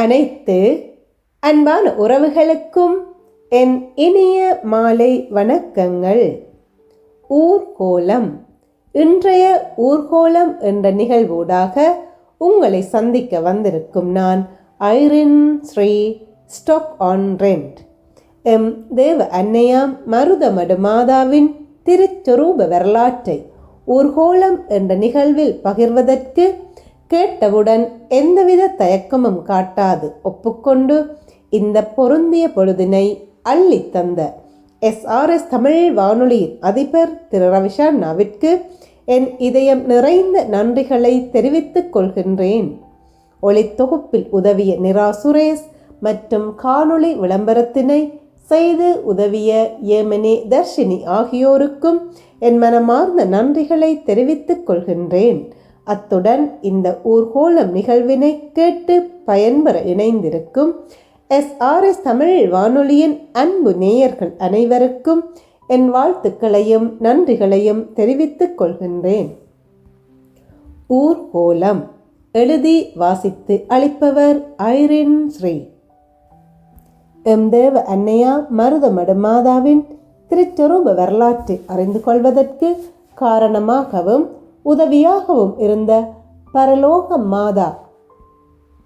அனைத்து அன்பான உறவுகளுக்கும் என் இனிய மாலை வணக்கங்கள். ஊர்கோலம். இன்றைய ஊர்கோலம் என்ற நிகழ்வூடாக உங்களை சந்திக்க வந்திருக்கும் நான் Irene Sri stock on rent. M தேவ அன்னையாம் மருதமடு மாதாவின் திருச்சொரூப வரலாற்றை ஊர்கோலம் என்ற நிகழ்வில் பகிர்வதற்கு கேட்டவுடன் எந்தவித தயக்கமும் காட்டாது ஒப்புக்கொண்டு இந்த பொருந்திய பொழுதினை அள்ளித் தந்த எஸ்ஆர்எஸ் தமிழ் வானொலியின் அதிபர் திரு ரவிஷாண்ணாவிற்கு என் இதயம் நிறைந்த நன்றிகளை தெரிவித்துக் கொள்கின்றேன். ஒளித்தொகுப்பில் உதவிய நிரா சுரேஷ் மற்றும் காணொளி விளம்பரத்தினை செய்து உதவிய ஏமனே தர்ஷினி ஆகியோருக்கும் என் மனமார்ந்த நன்றிகளை தெரிவித்துக் கொள்கின்றேன். அத்துடன் இந்த ஊர்கோலம் நிகழ்வினை கேட்டு பயன்பெற இணைந்திருக்கும் எஸ்ஆர்எஸ் தமிழ் வானொலியின் அன்பு நேயர்கள் அனைவருக்கும் என் வாழ்த்துக்களையும் நன்றிகளையும் தெரிவித்துக் கொள்கின்றேன். ஊர்கோலம் எழுதி வாசித்து அளிப்பவர் ஐரின் ஸ்ரீ. எம் தேவ அன்னையா மருதமடு மாதாவின் திருச்சொரூப வரலாற்றை அறிந்து கொள்வதற்கு காரணமாகவும் உதவியாகவும் இருந்த பரலோக மாதா.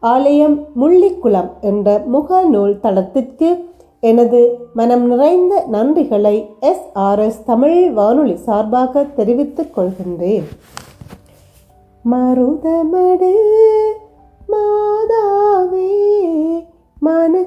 ஆலயம் முள்ளிக்குளம் என்ற முகநூல் தளத்திற்கு எனது மனம் நிறைந்த நன்றிகளை எஸ்ஆர்எஸ் தமிழ் வானொலி சார்பாக தெரிவித்துக் கொள்கின்றேன். மருதமடு மாதாவே மனக்குலத்தின்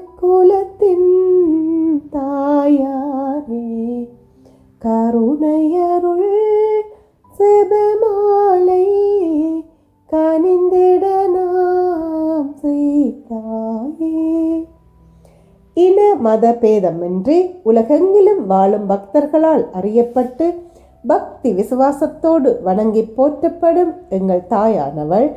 மத பேதமின்றி உலகெங்கிலும் வாழும் பக்தர்களால் அறியப்பட்டு பக்தி விசுவாசத்தோடு வணங்கி போற்றப்படும் எங்கள் தாயானவள்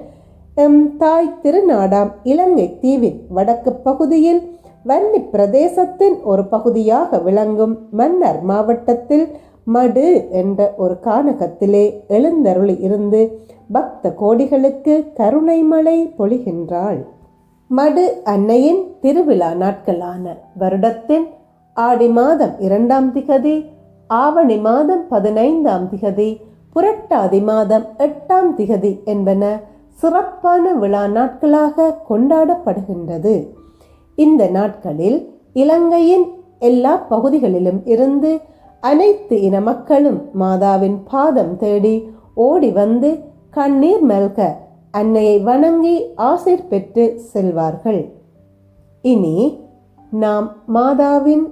எம் தாய் திருநாடாம் இலங்கை தீவின் வடக்கு பகுதியில் வன்னி பிரதேசத்தின் ஒரு பகுதியாக விளங்கும் மன்னர் மாவட்டத்தில் மடு என்ற ஒரு கானகத்திலே எழுந்தருளி இருந்து பக்த கோடிகளுக்கு கருணைமலை பொழிகின்றாள். மடு அன்னையின் திருவிழா நாட்களான வருடத்தின் ஆடி மாதம் இரண்டாம் திகதி ஆவணி மாதம் பதினைந்தாம் திகதி புரட்டாதி மாதம் எட்டாம் திகதி என்பன சிறப்பான விழா நாட்களாக கொண்டாடப்படுகின்றது. இந்த நாட்களில் இலங்கையின் எல்லா பகுதிகளிலும் இருந்து அனைத்து இன மக்களும் மாதாவின் பாதம் தேடி ஓடி வந்து கண்ணீர் மல்க அன்னையை வணங்கி ஆசிர் பெற்று செல்வார்கள். இனி நாம் மாதாவின்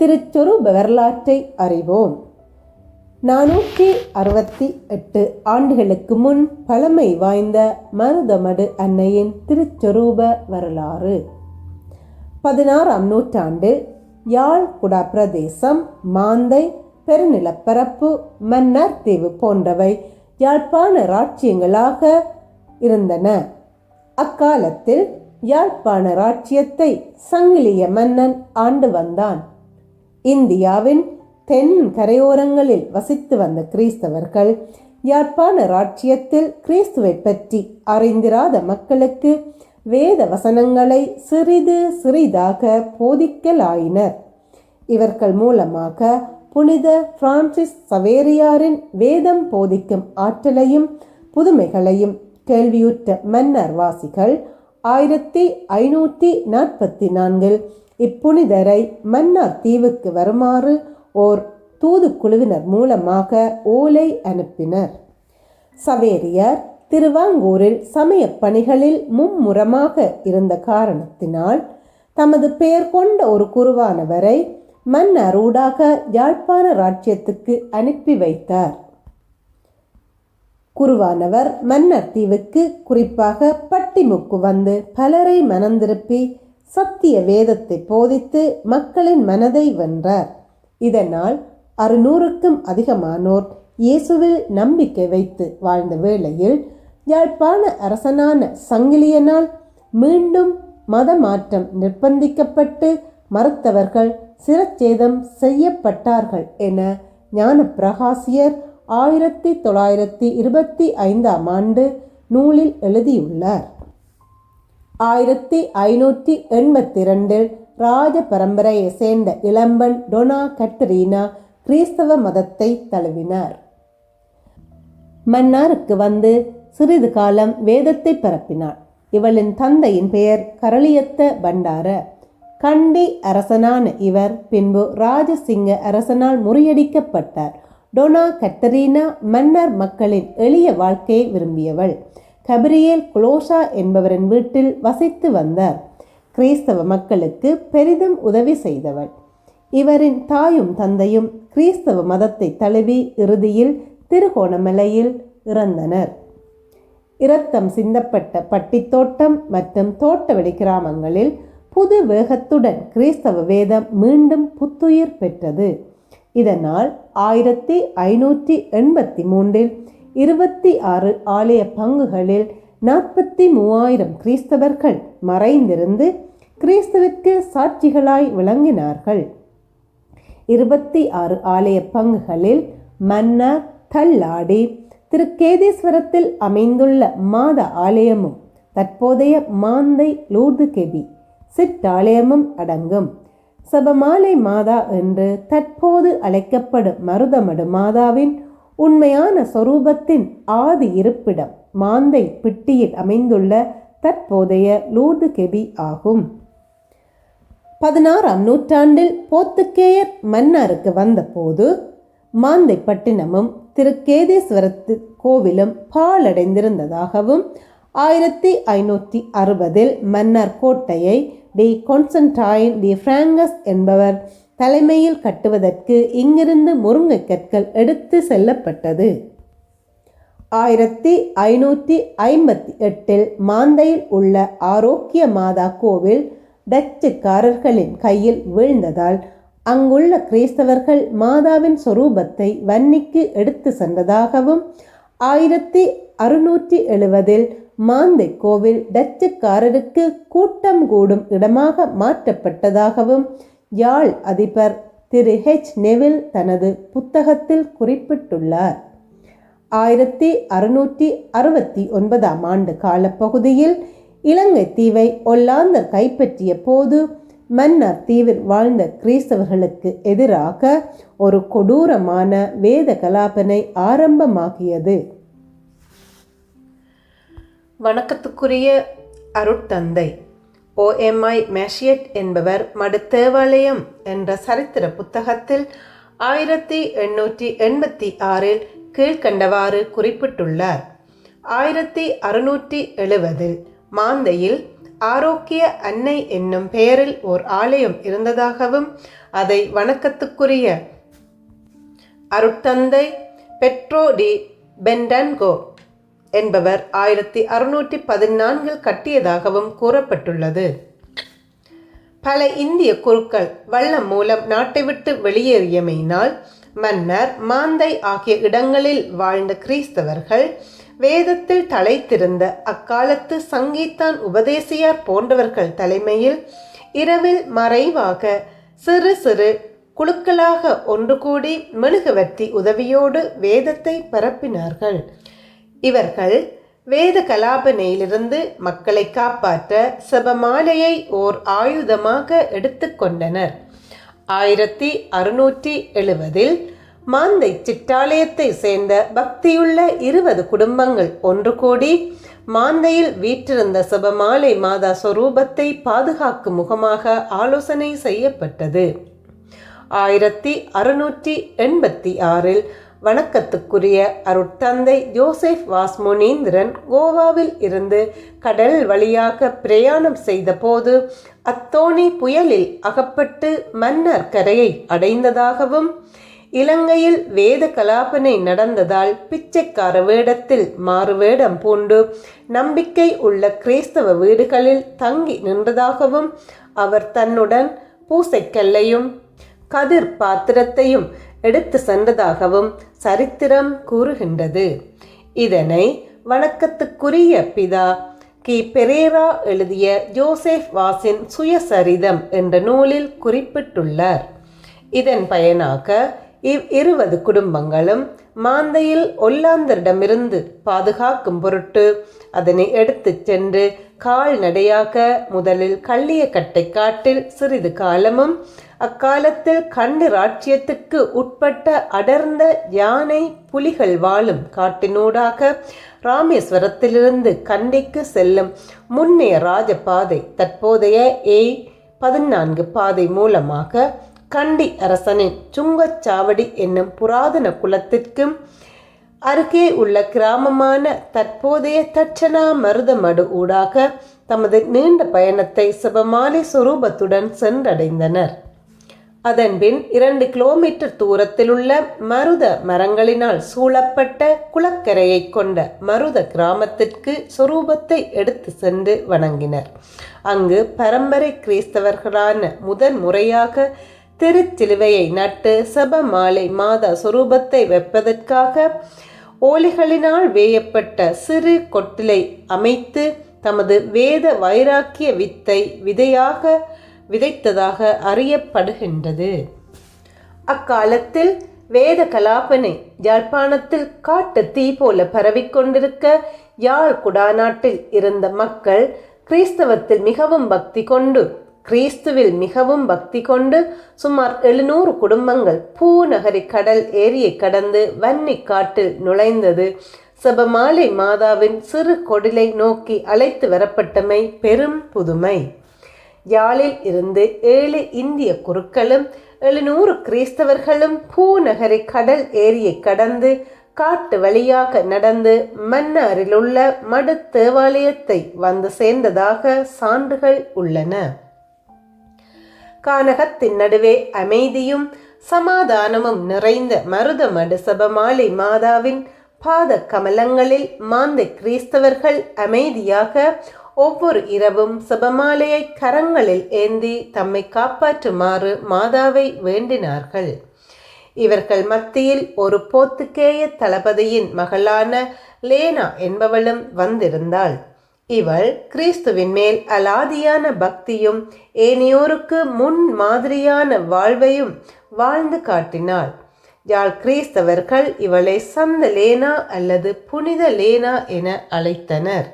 திருச்சொரூப வரலாற்றை அறிவோம். நானூற்றி அறுபத்தி எட்டு ஆண்டுகளுக்கு முன் பழமை வாய்ந்த மருதமடு அன்னையின் திருச்சொரூப வரலாறு. பதினாறாம் நூற்றாண்டு யாழ் குடா பிரதேசம் மாந்தை பெருநிலப்பரப்பு மன்னர் தீவு போன்றவை யாழ்ப்பாண ராட்சியங்களாக இருந்தன. அக்காலத்தில் யாழ்ப்பாண ராட்சியத்தை சங்கிலிய மன்னன் ஆண்டு வந்தான். இந்தியாவின் தென் கரையோரங்களில் வசித்து வந்த கிறிஸ்தவர்கள் யாழ்ப்பாண ராட்சியத்தில் கிறிஸ்துவை பற்றி அறிந்திராத மக்களுக்கு வேத வசனங்களை சிறிது சிறிதாக போதிக்கலாயினர். இவர்கள் மூலமாக புனித பிரான்சிஸ் சவேரியாரின் வேதம் போதிக்கும் ஆற்றலையும் புதுமைகளையும் கேள்வியுற்ற மன்னர் வாசிகள் ஆயிரத்தி ஐநூற்றி நாற்பத்தி நான்கில் இப்புனிதரை மன்னார் தீவுக்கு வருமாறு ஓர் தூதுக்குழுவினர் மூலமாக ஓலை அனுப்பினர். சவேரியர் திருவாங்கூரில் சமய பணிகளில் மும்முரமாக இருந்த காரணத்தினால் தமது பெயர் கொண்ட ஒரு குருவானவரை மன்னரூடாக யாழ்ப்பாண ராஜ்யத்துக்கு அனுப்பி வைத்தார். குருவானவர் மன்னர் தீவுக்கு குறிப்பாக பட்டிமுக்கு வந்து பலரை மனந்திருப்பி சத்திய வேதத்தை போதித்து மக்களின் மனதை வென்றார். இதனால் அறுநூறுக்கும் அதிகமானோர் இயேசுவில் நம்பிக்கை வைத்து வாழ்ந்த வேளையில் யாழ்ப்பாண அரசனான சங்கிலியனால் மீண்டும் மத மாற்றம் நிர்பந்திக்கப்பட்டு மறுத்தவர்கள் சிரச்சேதம் செய்யப்பட்டார்கள் என ஞான பிரகாசியர் ஆயிரத்தி தொள்ளாயிரத்தி இருபத்தி ஐந்தாம் ஆண்டு நூலில் எழுதியுள்ளார். ஆயிரத்தி ஐநூற்றி எண்பத்தி ரெண்டில் ராஜ பரம்பரையை சேர்ந்த இளம்பன் டொனா கத்ரீனா கிறிஸ்தவ மதத்தை தழுவினார். மன்னாருக்கு வந்து சிறிது காலம் வேதத்தை பரப்பினாள். இவளின் தந்தையின் பெயர் கரளியத்த பண்டார. கண்டி அரசனான இவர் பின்பு ராஜசிங்க அரசனால் முறியடிக்கப்பட்டார். டொனா கத்தரீனா மன்னர் மக்களின் எளிய வாழ்க்கையை விரும்பியவள். கபிரியேல் குலோஷா என்பவரின் வீட்டில் வசித்து வந்தார். கிறிஸ்தவ மக்களுக்கு பெரிதும் உதவி செய்தவள். இவரின் தாயும் தந்தையும் கிறிஸ்தவ மதத்தை தழுவி இறுதியில் திருகோணமலையில் இறந்தனர். இரத்தம் சிந்தப்பட்ட பட்டித்தோட்டம் மற்றும் தோட்டவெளி கிராமங்களில் புது வேகத்துடன் கிறிஸ்தவ வேதம் மீண்டும் புத்துயிர் பெற்றது. இதனால் ஆயிரத்தி ஐநூற்றி எண்பத்தி மூன்றில் இருபத்தி ஆறு ஆலய பங்குகளில் நாற்பத்தி மூவாயிரம் கிறிஸ்தவர்கள் மறைந்திருந்து கிறிஸ்தவிற்கு சாட்சிகளாய் விளங்கினார்கள். இருபத்தி ஆறு ஆலய பங்குகளில் மன்னர் தள்ளாடி திருக்கேதீஸ்வரத்தில் அமைந்துள்ள மாத ஆலயமும் தற்போதைய மாந்தை லூர்து கெபி சிற்றாலயமும் அடங்கும். சபமாலை மாதா என்று தற்போது அழைக்கப்படும் மருதமடு மாதாவின் உண்மையான சொரூபத்தின் ஆதி இருப்பிடம் மாந்தை பிட்டியில் அமைந்துள்ள தற்போதைய லூர்து கெபி ஆகும். பதினாறாம் நூற்றாண்டில் போத்துக்கேயர் மன்னருக்கு வந்தபோது மாந்தை பட்டினமும் திருக்கேதீஸ்வரத்து கோவிலும் பாழடைந்திருந்ததாகவும் ஆயிரத்தி ஐநூற்றி அறுபதில் மன்னர் கோட்டையை டி கொன்சன்டைன் டி பிராங்கஸ் என்பவர் தலைமையில் கட்டுவதற்கு இங்கிருந்து முருங்கை கற்கள் எடுத்து செல்லப்பட்டது. ஆயிரத்தி ஐநூற்றி ஐம்பத்தி எட்டில் மாந்தையில் உள்ள ஆரோக்கிய மாதா கோவில் டச்சுக்காரர்களின் கையில் வீழ்ந்ததால் அங்குள்ள கிறிஸ்தவர்கள் மாதாவின் சொரூபத்தை வன்னிக்கு எடுத்து சென்றதாகவும் ஆயிரத்தி அறுநூற்றி எழுபதில் மாந்தை கோவில் டச்சுக்காரருக்கு கூட்டம் கூடும் இடமாக மாற்றப்பட்டதாகவும் யாழ் அதிபர் திரு ஹெச் நெவில் தனது புத்தகத்தில் குறிப்பிட்டுள்ளார். ஆயிரத்தி அறுநூற்றி அறுபத்தி ஒன்பதாம் ஆண்டு காலப்பகுதியில் இலங்கை தீவை ஒல்லாந்தர் கைப்பற்றிய போது மன்னார் தீவில் வாழ்ந்த கிறிஸ்தவர்களுக்கு எதிராக ஒரு கொடூரமான வேத கலாபனை ஆரம்பமாகியது. வணக்கத்துக்குரிய அருட்தந்தை. ஓஎம்ஐ மேஷியட் என்பவர் மடுத்தேவாலயம் என்ற சரித்திர புத்தகத்தில் ஆயிரத்தி எண்ணூற்றி எண்பத்தி ஆறில் கீழ்கண்டவாறு குறிப்பிட்டுள்ளார். ஆயிரத்தி அறுநூற்றி எழுபதில் மாந்தையில் ஆரோக்கிய அன்னை என்னும் பெயரில் ஓர் ஆலயம் இருந்ததாகவும் அதை வணக்கத்துக்குரிய அருட்தந்தை பெட்ரோ டி பென்டன்கோ என்பவர் ஆயிரத்தி அறுநூற்றி பதினான்கில் கட்டியதாகவும் கூறப்பட்டுள்ளது. பல இந்திய குருக்கள் வள்ளம் மூலம் நாட்டை விட்டு வெளியேறியமையினால் மன்னர் மாந்தை ஆகிய இடங்களில் வாழ்ந்த கிறிஸ்தவர்கள் வேதத்தில் தலைத்திருந்த அக்காலத்து சங்கீத்தான் உபதேசியார் போன்றவர்கள் தலைமையில் இரவில் மறைவாக சிறு சிறு குழுக்களாக ஒன்று கூடி மெழுகுவர்த்தி உதவியோடு வேதத்தை பரப்பினார்கள். இவர்கள் வேத கலாபனையிலிருந்து மக்களை காப்பாற்ற செபமாலையை ஓர் ஆயுதமாக எடுத்துக்கொண்டனர் ஆயிரத்தி அறுநூற்றி எழுவதில் மாந்தை சிற்றாலயத்தை சேர்ந்த பக்தியுள்ள இருபது குடும்பங்கள் ஒன்று கூடி மாந்தையில் வீற்றிருந்த செபமாலை மாதா சொரூபத்தை பாதுகாக்கும் முகமாக ஆலோசனை செய்யப்பட்டது. ஆயிரத்தி அறுநூற்றி எண்பத்தி ஆறில் வணக்கத்துக்குரிய அருட்தந்தை ஜோசப் வாஸ்முனீந்திரன் கோவாவில் இருந்து கடல் வழியாக பிரயாணம் செய்தபோது அத்தோணி புயலில் அகப்பட்டு மன்னர் கரையை அடைந்ததாகவும் இலங்கையில் வேத கலாபனை நடந்ததால் பிச்சைக்கார வேடத்தில் மாறுவேடம் பூண்டு நம்பிக்கை உள்ள கிறிஸ்தவ வீடுகளில் தங்கி நின்றதாகவும் அவர் தன்னுடன் பூசைக்கல்லையும் கதிர் பாத்திரத்தையும் எடுத்து சென்றதாகவும் சரித்திரம் கூறுகின்றது. இதனை வணக்கத்துக்குரிய பிதா கி. பெரேரா எழுதிய ஜோசேஃப் வாசின் சுயசரிதம் என்ற நூலில் குறிப்பிட்டுள்ளார். இதன் பயனாக இவ் இருபது குடும்பங்களும் மாந்தையில் ஒல்லாந்தரிடமிருந்து பாதுகாக்கும் பொருட்டு அதனை எடுத்துச் சென்று கால்நடையாக முதலில் கள்ளியக்கட்டை காட்டில் சிறிது காலமும் அக்காலத்தில் கண்ணு ராட்சியத்துக்கு உட்பட்ட அடர்ந்த யானை புலிகள் வாழும் காட்டினூடாக ராமேஸ்வரத்திலிருந்து கண்டிக்கு செல்லும் முன்னைய ராஜபாதை தற்போதைய ஏ பதினான்கு பாதை மூலமாக கண்டி அரசனின் சுங்கச்சாவடி என்னும் புராதன குலத்திற்கும் அருகே உள்ள கிராமமான தற்போதைய தட்சணா மருதமடு ஊடாக தமது நீண்ட பயணத்தை சிவமாலை சுரூபத்துடன் சென்றடைந்தனர். அதன்பின் இரண்டு கிலோமீட்டர் தூரத்திலுள்ள மருத மரங்களினால் சூழப்பட்ட குளக்கரையை கொண்ட மருத கிராமத்திற்கு சொரூபத்தை எடுத்து சென்று வணங்கினர். அங்கு பரம்பரை கிறிஸ்தவர்களான முதன் முறையாக திருச்சிலுவையை நட்டு சபமாலை மாதா சொரூபத்தை வைப்பதற்காக ஓலிகளினால் வேயப்பட்ட சிறு கொட்டிலை அமைத்து தமது வேத வைராக்கிய வித்தை விதையாக விதைத்ததாக அறியப்படுகின்றது. அக்காலத்தில் வேத கலாபனை யாழ்ப்பாணத்தில் காட்டு தீ போல பரவிக்கொண்டிருக்க யாழ் குடாநாட்டில் இருந்த மக்கள் கிறிஸ்தவத்தில் மிகவும் பக்தி கொண்டு கிறிஸ்துவில் மிகவும் பக்தி கொண்டு சுமார் எழுநூறு குடும்பங்கள் பூநகரி கடல் ஏரியை கடந்து வன்னி காட்டில் நுழைந்தது. சபமாலை மாதாவின் சிறு கொடிலை நோக்கி அழைத்து வரப்பட்டமை பெரும் புதுமை. யாழில் இருந்து ஏழு இந்திய குருக்களும் எழுநூறு கிறிஸ்தவர்களும் பூநகரி கடல் ஏரியை கடந்து காட்டு வழியாக நடந்து மன்னாரிலுள்ள மடு தேவாலயத்தை வந்து சேர்ந்ததாக சான்றுகள் உள்ளன. கானகத்தின் நடுவே அமைதியும் சமாதானமும் நிறைந்த மருத மடுசப மாலை மாதாவின் பாத கமலங்களில் மாந்த கிறிஸ்தவர்கள் அமைதியாக ஒவ்வொரு இரவும் சபமாலையை கரங்களில் ஏந்தி தம்மை காப்பாற்றுமாறு மாதாவை வேண்டினார்கள். இவர்கள் மத்தியில் ஒரு போத்துக்கேய தளபதியின் மகளான லேனா என்பவளும் வந்திருந்தாள். இவள் கிறிஸ்துவின் மேல் அலாதியான பக்தியும் ஏனையோருக்கு முன் மாதிரியான வாழ்வையும் வாழ்ந்து காட்டினாள். யாழ் கிறிஸ்தவர்கள் இவளை சந்த லேனா அல்லது புனித லேனா என அழைத்தனர்.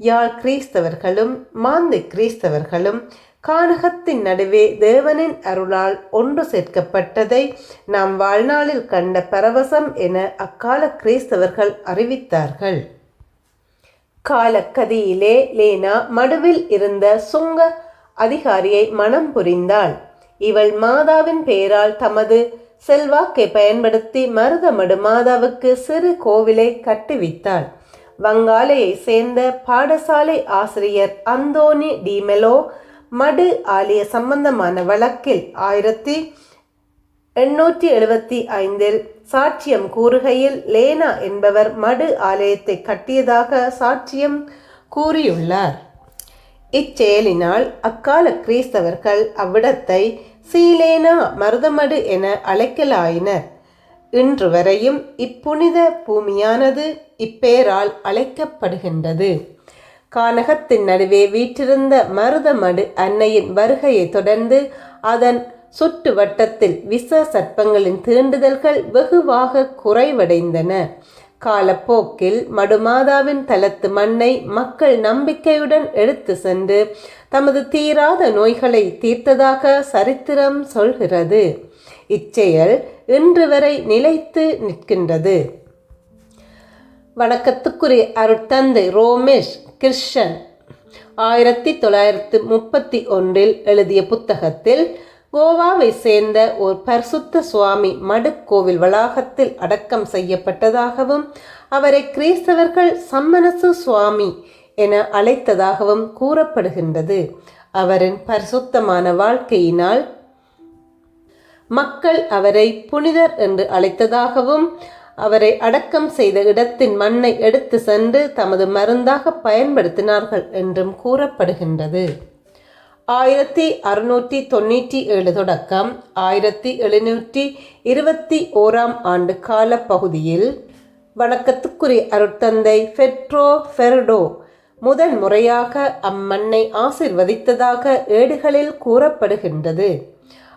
யாழ் கிறிஸ்தவர்களும் மாந்து கிறிஸ்தவர்களும் கானகத்தின் நடுவே தேவனின் அருளால் ஒன்று சேர்க்கப்பட்டதை நாம் வாழ்நாளில் கண்ட பரவசம் என அக்கால கிறிஸ்தவர்கள் அறிவித்தார்கள். காலக்கதியிலே லேனா மடுவில் இருந்த சுங்க அதிகாரியை மனம் புரிந்தாள். இவள் மாதாவின் பெயரால் தமது செல்வாக்கை பயன்படுத்தி மருதமடு மாதாவுக்கு சிறு கோவிலை கட்டுவித்தாள் வங்காலையை சேர்ந்த பாடசாலை ஆசிரியர் அந்தோனி டிமெலோ மடு ஆலய சம்பந்தமான வழக்கில் ஆயிரத்தி எண்ணூற்றி எழுபத்தி ஐந்தில் சாட்சியம் கூறுகையில் லேனா என்பவர் மடு ஆலயத்தை கட்டியதாக சாட்சியம் கூறியுள்ளார். இச்செயலினால் அக்கால கிறிஸ்தவர்கள் அவ்விடத்தை சீலேனா மருதமடு என அழைக்கலாயினர். இன்று வரையும் இப்புனித பூமியானது இப்பேரால் அழைக்கப்படுகின்றது. கானகத்தின் நடுவே வீற்றிருந்த மருதமடு அன்னையின் வருகையை தொடர்ந்து அதன் சுற்று வட்டத்தில் விச சர்ப்பங்களின் தீண்டுதல்கள் வெகுவாக குறைவடைந்தன. காலப்போக்கில் மடுமாதாவின் தலத்து மண்ணை மக்கள் நம்பிக்கையுடன் எடுத்து சென்று தமது தீராத நோய்களை தீர்த்ததாக சரித்திரம் சொல்கிறது. இச்செயல் இன்று வரை நிலைத்து நிற்கின்றது. வணக்கத்துக்குரிய அருட்தந்தை ரோமேஷ் கிருஷ்ணன் ஆயிரத்தி தொள்ளாயிரத்து முப்பத்தி ஒன்றில் எழுதிய புத்தகத்தில் கோவாவை சேர்ந்த ஒரு பரிசுத்த சுவாமி மடுக்கோவில் வளாகத்தில் அடக்கம் செய்யப்பட்டதாகவும் அவரை கிறிஸ்தவர்கள் சம்மனசு சுவாமி என அழைத்ததாகவும் கூறப்படுகின்றது. அவரின் பரிசுத்தமான வாழ்க்கையினால் மக்கள் அவரை புனிதர் என்று அழைத்ததாகவும் அவரை அடக்கம் செய்த இடத்தின் மண்ணை எடுத்து சென்று தமது மருந்தாக பயன்படுத்தினார்கள் என்றும் கூறப்படுகின்றது. ஆயிரத்தி அறுநூற்றி தொண்ணூற்றி ஏழு தொடக்கம் ஆயிரத்தி எழுநூற்றி இருபத்தி ஓராம் ஆண்டு கால பகுதியில் வணக்கத்துக்குரிய அருட்தந்தை ஃபெட்ரோ ஃபெர்டோ முதன் முறையாக அம்மண்ணை ஆசிர்வதித்ததாக ஏடுகளில் கூறப்படுகின்றது.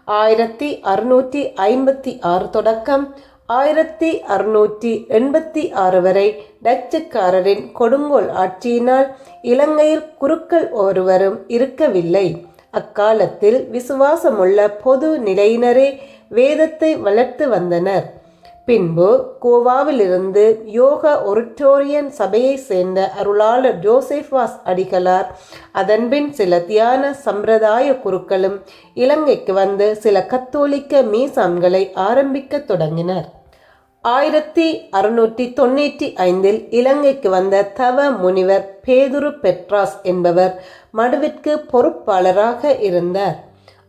ஆயிரத்தி அறுநூற்றி ஐம்பத்தி ஆறு தொடக்கம். ஆயிரத்தி அறுநூற்றி எண்பத்தி ஆறு வரை டச்சுக்காரரின் கொடுங்கோல் ஆட்சியினால் இலங்கையில் குருக்கள் ஒருவரும் இருக்கவில்லை. அக்காலத்தில் விசுவாசமுள்ள பொது நிலையினரே வேதத்தை வளர்த்து வந்தனர். பின்பு கோவாவிலிருந்து யோக ஒரிட்டோரியன் சபையை சேர்ந்த அருளாளர் ஜோசேஃபாஸ் அடிகளார். அதன்பின் சில தியான சம்பிரதாய குருக்களும் இலங்கைக்கு வந்து சில கத்தோலிக்க மீசான்களை ஆரம்பிக்க தொடங்கினர். ஆயிரத்தி அறுநூற்றி தொண்ணூற்றி ஐந்தில் இலங்கைக்கு வந்த தவ முனிவர் பேதுரு பெட்ராஸ் என்பவர் மடுவிற்கு பொறுப்பாளராக இருந்தார்.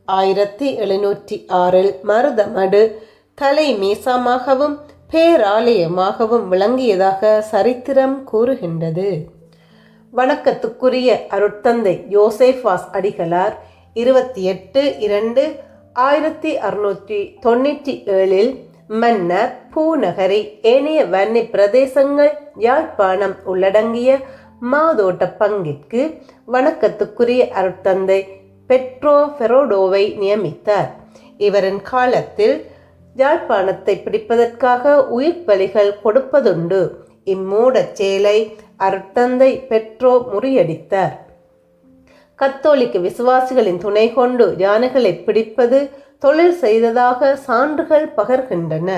ஆயிரத்தி எழுநூற்றி ஆறில் மருதமடு தலை மீசாமாகவும் பேராலயமாகவும் விளங்கியதாக சரித்திரம் கூறுகின்றது. வணக்கத்துக்குரிய அருட்தந்தை யோசேஃபாஸ் அடிகளார் இருபத்தி எட்டு இரண்டு ஆயிரத்தி அறுநூற்றி தொண்ணூற்றி ஏழில் மன்னர் பூநகரி ஏனைய வன்னி பிரதேசங்கள் யாழ்ப்பாணம் உள்ளடங்கிய மாதோட்ட பங்கிற்கு வணக்கத்துக்குரிய அருட்தந்தை பெட்ரோ ஃபெரோடோவை நியமித்தார். இவரின் காலத்தில் யாழ்ப்பாணத்தை பிடிப்பதற்காக உயிர் பலிகள் கொடுப்பதுண்டு. இம்மூடச் செயலை அருட்தந்தை பெட்ரோ முறியடித்தார். கத்தோலிக்க விசுவாசிகளின் துணை கொண்டு யானைகளை பிடிப்பது தொழில் செய்ததாக சான்றுகள் பகர்கின்றன.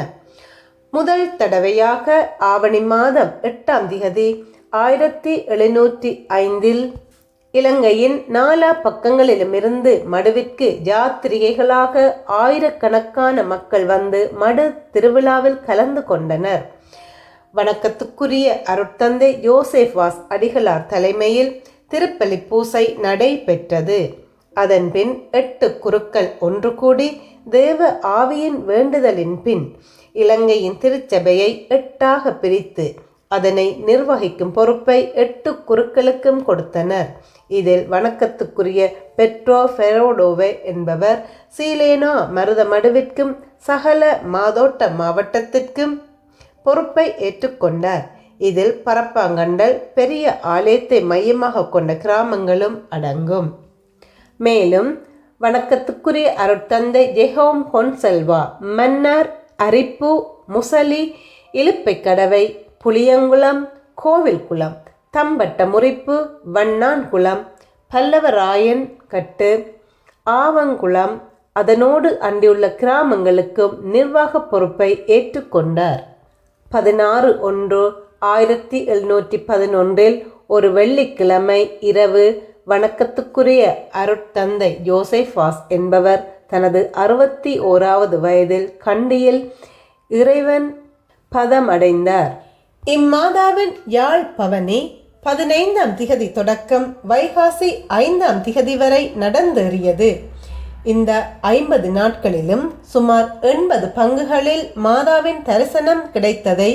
முதல் தடவையாக ஆவணி மாதம் எட்டாம் திகதி ஆயிரத்தி எழுநூற்றி ஐந்தில் இலங்கையின் நாலா பக்கங்களிலுமிருந்து மடுவிற்கு ஜாத்திரிகைகளாக ஆயிரக்கணக்கான மக்கள் வந்து மடு திருவிழாவில் கலந்து கொண்டனர். வணக்கத்துக்குரிய அருட்தந்தை யோசேஃபாஸ் அடிகளார் தலைமையில் திருப்பலி பூசை நடைபெற்றது அதன்பின் எட்டு குருக்கள் ஒன்று கூடி தேவ ஆவியின் வேண்டுதலின் பின் இலங்கையின் திருச்சபையை எட்டாக பிரித்து அதனை நிர்வகிக்கும் பொறுப்பை எட்டு குருக்களுக்கும் கொடுத்தனர். இதில் வணக்கத்துக்குரிய பெட்ரோ ஃபெரோடோவே என்பவர் சீலேனோ மருதமடுவிற்கும் சகல மாதோட்ட மாவட்டத்திற்கும் பொறுப்பை ஏற்றுக்கொண்டார் இதில் பரப்பாங்கண்டல் பெரிய ஆலயத்தை மையமாக கொண்ட கிராமங்களும் அடங்கும். மேலும் வணக்கத்துக்குரிய அருட்தந்தை ஜெஹோம் ஹொன்செல்வா மன்னார் அரிப்பு முசலி இலுப்பைக்கடவை புளியங்குளம் கோவில்குளம் தம்பட்ட முறிப்பு வண்ணான்குளம் பல்லவராயன் கட்டு ஆவங்குளம் அதனோடு அண்டியுள்ள கிராமங்களுக்கும் நிர்வாக பொறுப்பை ஏற்றுக்கொண்டார் பதினாறு ஒன்று ஆயிரத்தி எழுநூற்றி பதினொன்றில் ஒரு வெள்ளிக்கிழமை இரவு வணக்கத்துக்குரிய அருட்தந்தை ஜோசைஃபாஸ் என்பவர் தனது அறுபத்தி ஓராவது வயதில் கண்டியில் இறைவன் பதமடைந்தார். இம்மாதாவின் யாழ் பவனி பதினைந்தாம் திகதி தொடக்கம் வைகாசி ஐந்தாம் திகதி வரை நடந்தேறியது. இந்த ஐம்பது நாட்களிலும் சுமார் எண்பது பங்குகளில் மாதாவின் தரிசனம் கிடைத்ததை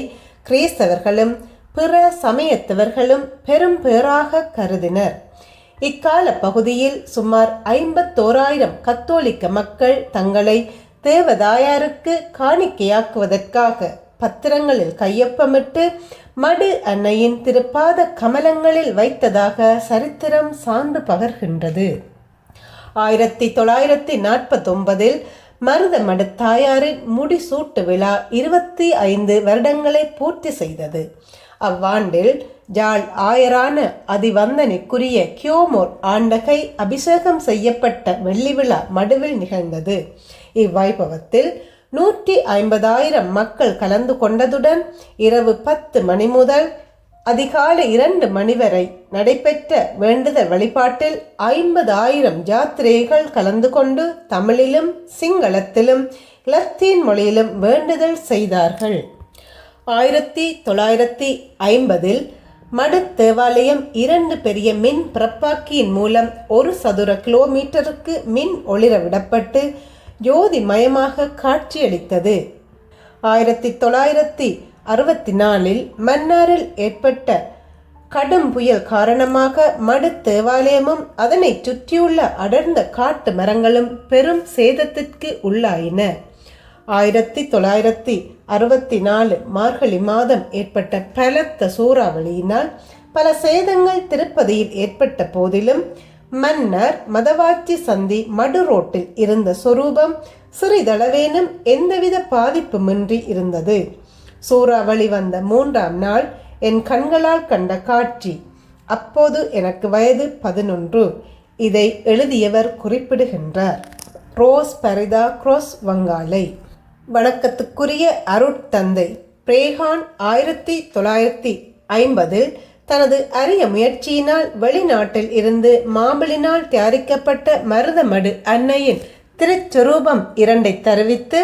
கிறிஸ்தவர்களும் பிற சமயத்தவர்களும் பெரும் பேராக கருதினர். இக்கால பகுதியில் சுமார் ஐம்பத்தோராயிரம் கத்தோலிக்க மக்கள் தங்களை தேவதாயாருக்கு காணிக்கையாக்குவதற்காக பத்திரங்களில் கையொப்பமிட்டு மடு அன்னையின் திருப்பாத கமலங்களில் வைத்ததாக சரித்திரம் சான்று பகர்கின்றது. ஆயிரத்தி தொள்ளாயிரத்தி நாற்பத்தொன்பதில் மருத மடு தாயாரின் முடிசூட்டு விழா இருபத்தி ஐந்து வருடங்களை பூர்த்தி செய்தது. அவ்வாண்டில் ஜாழ் ஆயரான அதிவந்தனுக்குரிய கியோமோர் ஆண்டகை அபிஷேகம் செய்யப்பட்ட வெள்ளி விழா மடுவில் நிகழ்ந்தது. இவ்வைபவத்தில் நூற்றி ஐம்பதாயிரம் மக்கள் கலந்து கொண்டதுடன் இரவு பத்து மணி முதல் அதிகாலை இரண்டு மணி வரை நடைபெற்ற வேண்டுதல் வழிபாட்டில் ஐம்பதாயிரம் ஜாத்திரைகள் கலந்து கொண்டு தமிழிலும் சிங்களத்திலும் லத்தீன் மொழியிலும் வேண்டுதல் செய்தார்கள். ஆயிரத்தி தொள்ளாயிரத்தி ஐம்பதில் மடு தேவாலயம் இரண்டு பெரிய மின் பிறப்பாக்கியின் மூலம் ஒரு சதுர கிலோமீட்டருக்கு மின் ஒளிர விடப்பட்டு ஜோதிமயமாக காட்சியளித்தது. ஆயிரத்தி தொள்ளாயிரத்தி அறுபத்தி நாலில் மன்னாரில் ஏற்பட்ட கடும் புயல் காரணமாக மடு தேவாலயமும் அதனை சுற்றியுள்ள அடர்ந்த காட்டு மரங்களும் பெரும் சேதத்திற்கு உள்ளாயின. ஆயிரத்தி தொள்ளாயிரத்தி அறுபத்தி நாலு மார்கழி மாதம் ஏற்பட்ட பலத்த சூறாவளியினால் பல சேதங்கள் திருப்பதியில் ஏற்பட்ட போதிலும் மன்னர் மதவாச்சி சந்தி மடு ரோட்டில் இருந்த சொரூபம் சிறிதளவேனும் எந்தவித பாதிப்புமின்றி இருந்தது. சூறாவளி வந்த மூன்றாம் நாள் என் கண்களால் கண்ட காட்சி. அப்போது எனக்கு வயது பதினொன்று. இதை எழுதியவர் குறிப்பிடுகின்றார். ரோஸ் பரிதா குரோஸ் வங்காளை. வணக்கத்துக்குரிய அருட்தந்தை பிரேகான் ஆயிரத்தி தொள்ளாயிரத்தி ஐம்பதில் தனது அரிய முயற்சியினால் வெளிநாட்டில் இருந்து மாம்பிளினால் தயாரிக்கப்பட்ட மருதமடு அன்னையின் திருச்சொரூபம் இரண்டை தருவித்து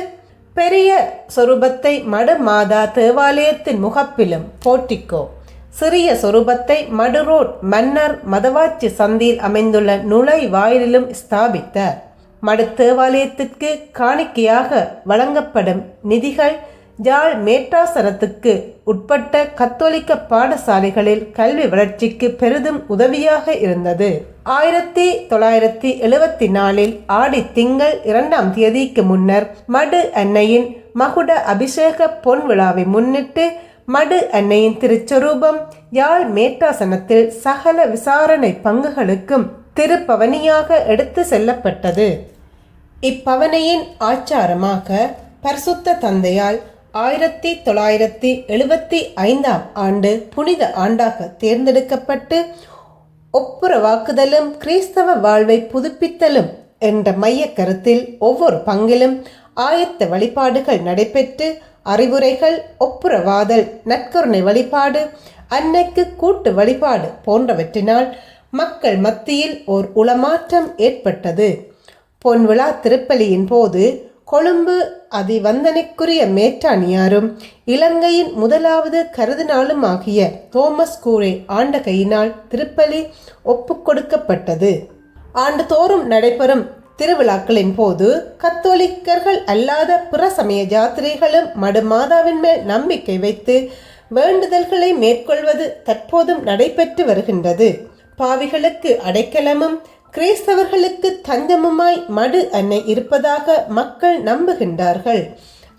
பெரிய சொரூபத்தை மடு மாதா தேவாலயத்தின் முகப்பிலும் போட்டிக்கோ சிறிய சொரூபத்தை மடு ரோட் மன்னர் மதவாச்சி சந்தியில் அமைந்துள்ள நுழைவாயிலிலும் ஸ்தாபித்தார். மடு தேவாலயத்திற்கு காணிக்கையாக வழங்கப்படும் நிதிகள் யாழ் மேட்டாசனத்துக்கு உட்பட்ட கத்தோலிக்க பாடசாலைகளில் கல்வி வளர்ச்சிக்கு பெரிதும் உதவியாக இருந்தது. ஆயிரத்தி தொள்ளாயிரத்தி எழுபத்தி நாலில் ஆடி திங்கள் இரண்டாம் தேதிக்கு முன்னர் மடு அன்னையின் மகுட அபிஷேக பொன் விழாவை முன்னிட்டு மடு அன்னையின் திருச்சொரூபம் யாழ் மேட்டாசனத்தில் சகல விசாரணை பங்குகளுக்கும் திருப்பவனியாக எடுத்து செல்லப்பட்டது. இப்பவனையின் ஆச்சாரமாக பரிசுத்த தந்தையால் ஆயிரத்தி தொள்ளாயிரத்தி எழுபத்தி ஐந்தாம் ஆண்டு புனித ஆண்டாக தேர்ந்தெடுக்கப்பட்டு ஒப்புரவாக்குதலும் கிறிஸ்தவ வாழ்வை புதுப்பித்தலும் என்ற மைய கருத்தில் ஒவ்வொரு பங்கிலும் ஆயத்த வழிபாடுகள் நடைபெற்று அறிவுரைகள் ஒப்புரவாதல் நற்கருணை வழிபாடு அன்னைக்கு கூட்டு வழிபாடு போன்றவற்றினால் மக்கள் மத்தியில் ஓர் உளமாற்றம் ஏற்பட்டது. பொன்விழா திருப்பலியின் போது கொழும்பு அதிவந்தனைக்குரிய மேற்றாணியாரும் இலங்கையின் முதலாவது கருதுநாளும் ஆகிய தோமஸ் கூரே ஆண்ட கையினால் திருப்பலி ஒப்புக்கொடுக்கப்பட்டது ஆண்டுதோறும் நடைபெறும் திருவிழாக்களின் போது கத்தோலிக்கர்கள் அல்லாத பிற சமய ஜாத்திரைகளும் மடு மாதாவின் மேல் நம்பிக்கை வைத்து வேண்டுதல்களை மேற்கொள்வது தற்போதும் நடைபெற்று வருகின்றது. பாவிகளுக்கு அடைக்கலமும் கிறிஸ்தவர்களுக்கு தஞ்சமுமாய் மடு அன்னை இருப்பதாக மக்கள் நம்புகின்றார்கள்.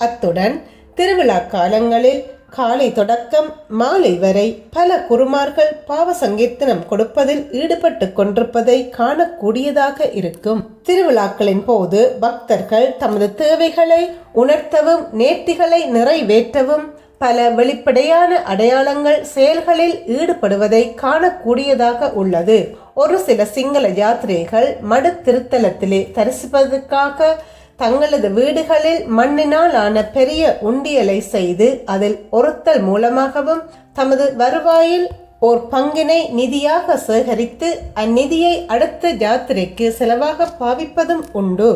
அத்துடன் திருவிழா காலங்களில் காலை தொடக்கம் மாலை வரை பல குருமார்கள் பாவ சங்கீர்த்தனம் கொடுப்பதில் ஈடுபட்டு கொண்டிருப்பதை காணக்கூடியதாக இருக்கும். திருவிழாக்களின் போது பக்தர்கள் தமது தேவைகளை உணர்த்தவும் நேர்த்திகளை நிறைவேற்றவும் பல வெளிப்படையான அடையாளங்கள் செயல்களில் ஈடுபடுவதை காணக்கூடியதாக உள்ளது. ஒரு சில சிங்கள யாத்திரைகள் மடு திருத்தலத்திலே தரிசிப்பதற்காக தங்களது வீடுகளில் மண்ணினால் ஆன பெரிய உண்டியலை செய்து அதில் ஒருத்தல் மூலமாகவும் தமது வருவாயில் ஓர் பங்கினை நிதியாக சேகரித்து அந்நிதியை அடுத்த ஜாத்திரைக்கு செலவாக பாவிப்பதும் உண்டு.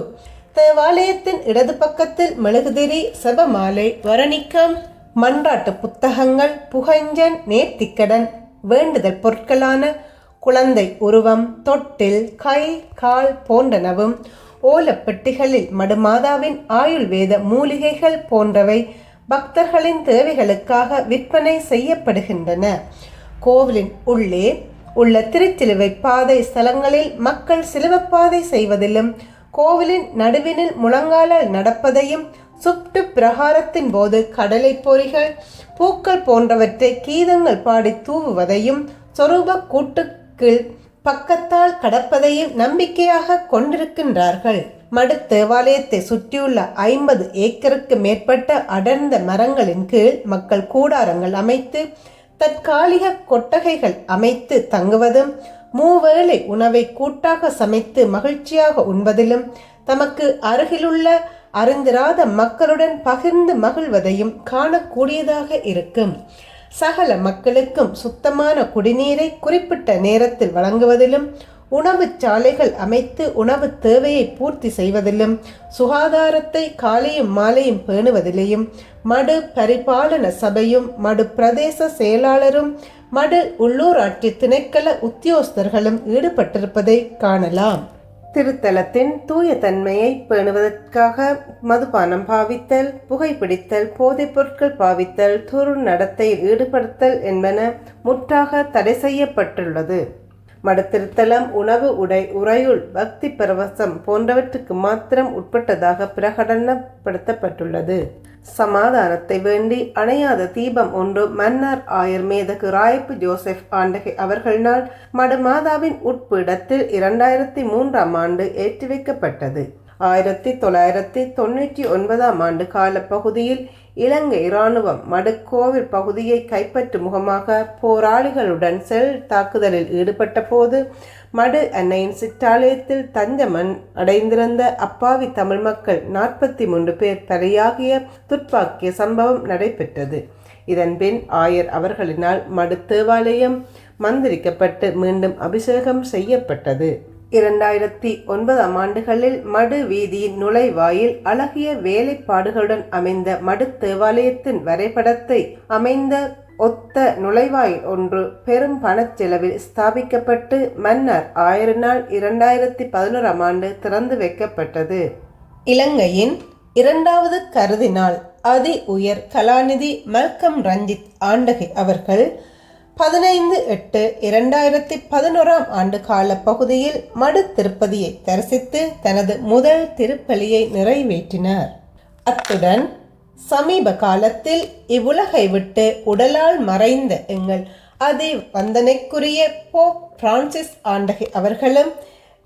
தேவாலயத்தின் இடது பக்கத்தில் மெழுகுதிரி செபமாலை வரணிக்கம் மன்றாட்டு புத்தகங்கள் புகைஞ்சன் நேர்த்திக்கடன். வேண்டுதல் பொருட்களான குழந்தை உருவம் தொட்டில் கை கால் போன்றனவும் ஓலப்பெட்டிகளில் மடுமாதாவின் ஆயுள்வேத மூலிகைகள் போன்றவை பக்தர்களின் தேவைகளுக்காக விற்பனை செய்யப்படுகின்றன. கோவிலின் உள்ளே உள்ள திருச்சிலுவை பாதை ஸ்தலங்களில் மக்கள் சிலுவப்பாதை செய்வதிலும் கோவிலின் நடுவினில் முழங்காலால் நடப்பதையும் சுட்டு பிரகாரத்தின் போது கடலை பொறிகள் பூக்கள் போன்றவற்றை கீதங்கள் பாடி தூவுவதையும் சொரூப கூட்டுக்கு பக்கத்தால் கடப்பதையும் நம்பிக்கையாக கொண்டிருக்கின்றார்கள். மடு தேவாலயத்தை சுற்றியுள்ள ஐம்பது ஏக்கருக்கு மேற்பட்ட அடர்ந்த மரங்களின் கீழ் மக்கள் கூடாரங்கள் அமைத்து தற்காலிக கொட்டகைகள் அமைத்து தங்குவதும் மூவேளை உணவை கூட்டாக சமைத்து மகிழ்ச்சியாக உண்பதிலும் தமக்கு அருகிலுள்ள அறிந்திராத மக்களுடன் பகிர்ந்து மகிழ்வதையும் காணக்கூடியதாக இருக்கும். சகல மக்களுக்கும் சுத்தமான குடிநீரை குறிப்பிட்ட நேரத்தில் வழங்குவதிலும் உணவுச் சாலைகள் அமைத்து உணவு தேவையை பூர்த்தி செய்வதிலும் சுகாதாரத்தை காலையும் மாலையும் பேணுவதிலேயும் மடு பரிபாலன சபையும் மடு பிரதேச செயலாளரும் மடு உள்ளூராட்சி திணைக்கள உத்தியோகஸ்தர்களும் ஈடுபட்டிருப்பதை காணலாம். திருத்தலத்தின் தூய தன்மையை பேணுவதற்காக மதுபானம் பாவித்தல் புகைப்பிடித்தல் போதைப் பொருட்கள் பாவித்தல் துரு நடத்தை ஈடுபடுத்தல் என்பன முற்றாக தடை செய்யப்பட்டுள்ளது. மடத்திருத்தலம் உணவு உடை உறையுள் பக்தி பரவசம் போன்றவற்றுக்கு மாத்திரம் உட்பட்டதாக பிரகடனப்படுத்தப்பட்டுள்ளது. சமாதானத்தை வேண்டி அணையாத தீபம் ஒன்று மன்னர் ஆயர் மேதகு ராயப்பு ஜோசப் ஆண்டகை அவர்களினால் மடுமாதாவின் உட்பீடத்தில் இரண்டாயிரத்தி மூன்றாம் ஆண்டு ஏற்றி வைக்கப்பட்டது ஆயிரத்தி தொள்ளாயிரத்தி தொண்ணூற்றி ஒன்பதாம் ஆண்டு கால பகுதியில் இலங்கை இராணுவம் மடுக்கோவில் பகுதியை கைப்பற்றும் முகமாக போராளிகளுடன் செல் தாக்குதலில் ஈடுபட்ட போது மடு அன்னையின் சிற்றாலயத்தில் தஞ்சமன் அடைந்திருந்த அப்பாவி தமிழ் மக்கள் நாற்பத்தி மூன்று பேர் பலியாகிய துப்பாக்கிய சம்பவம் நடைபெற்றது. இதன்பின் ஆயர் அவர்களினால் மடு தேவாலயம் மந்திரிக்கப்பட்டு மீண்டும் அபிஷேகம் செய்யப்பட்டது. இரண்டாயிரத்தி ஒன்பதாம் ஆண்டுகளில் மடு வீதியின் நுழைவாயில் அழகிய வேலைப்பாடுகளுடன் அமைந்த மடு தேவாலயத்தின் வரைபடத்தை அமைந்த ஒத்த நுழைவாயில் ஒன்று பெரும் பணச்செலவில் ஸ்தாபிக்கப்பட்டு மன்னர் ஆயிரம் நாள் இரண்டாயிரத்தி பதினோராம் ஆண்டு திறந்து வைக்கப்பட்டது. இலங்கையின் இரண்டாவது கருதினால் அதி உயர் கலாநிதி மல்கம் ரஞ்சித் ஆண்டகை அவர்கள் பதினைந்து எட்டு இரண்டாயிரத்தி பதினோராம் ஆண்டு கால பகுதியில் மடு திருப்பதியை தரிசித்து தனது முதல் திருப்பலியை நிறைவேற்றினார். அத்துடன் சமீப காலத்தில் இவ்வுலகை விட்டு உடலால் மறைந்த எங்கள் அதி வந்தனைக்குரிய போப் பிரான்சிஸ் ஆண்டகை அவர்களும்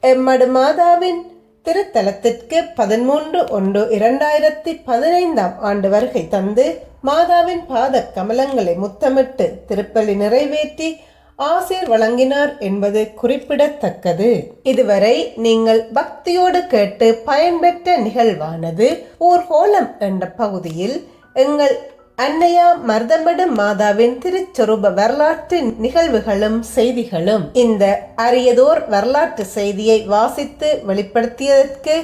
எம்மடு மாதாவின் திருத்தலத்திற்கு பதிமூன்று ஒன்று இரண்டாயிரத்தி பதினைந்தாம் ஆண்டு வருகை தந்து மாதாவின் பாத கமலங்களை முத்தமிட்டு திருப்பலி நிறைவேற்றி ஆசிர் வழங்கினார் என்பது குறிப்பிடத்தக்கது. இதுவரை நீங்கள் பக்தியோடு கேட்டு பயன்பெற்ற நிகழ்வானது ஊர்கோலம் என்ற பகுதியில் எங்கள் அன்னையா மர்தமடு மாதாவின் திருச்சொரூப வரலாற்று நிகழ்வுகளும் செய்திகளும் இந்த அரியதோர் வரலாற்று செய்தியை வாசித்து வெளிப்படுத்தியதற்கு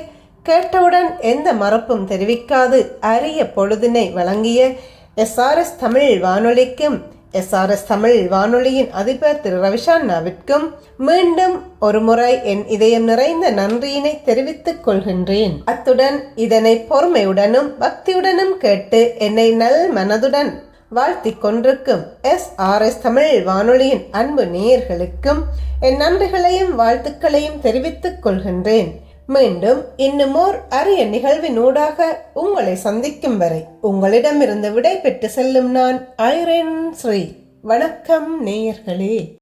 கேட்டவுடன் எந்த மறப்பும் தெரிவிக்காது. அரிய பொழுதினை வழங்கிய எஸ்ஆர்எஸ் தமிழ் வானொலிக்கும் எஸ்ஆர்எஸ் தமிழ் வானொலியின் அதிபர் திரு ரவிஷாண்ணாவிற்கும் மீண்டும் ஒருமுறை என் இதயம் நிறைந்த நன்றியினை தெரிவித்துக் கொள்கின்றேன். அத்துடன் இதனை பொறுமையுடனும் பக்தியுடனும் கேட்டு என்னை நல் மனதுடன் வாழ்த்திக் கொண்டிருக்கும் எஸ் ஆர் எஸ் தமிழ் வானொலியின் அன்பு நேயர்களுக்கும் என் நன்றிகளையும் வாழ்த்துக்களையும் தெரிவித்துக் கொள்கின்றேன். மீண்டும் இன்னுமோர் அரிய நிகழ்வினூடாக உங்களை சந்திக்கும் வரை உங்களிடமிருந்து விடை பெற்று செல்லும் நான் ஐரன் ஸ்ரீ. வணக்கம் நேயர்களே.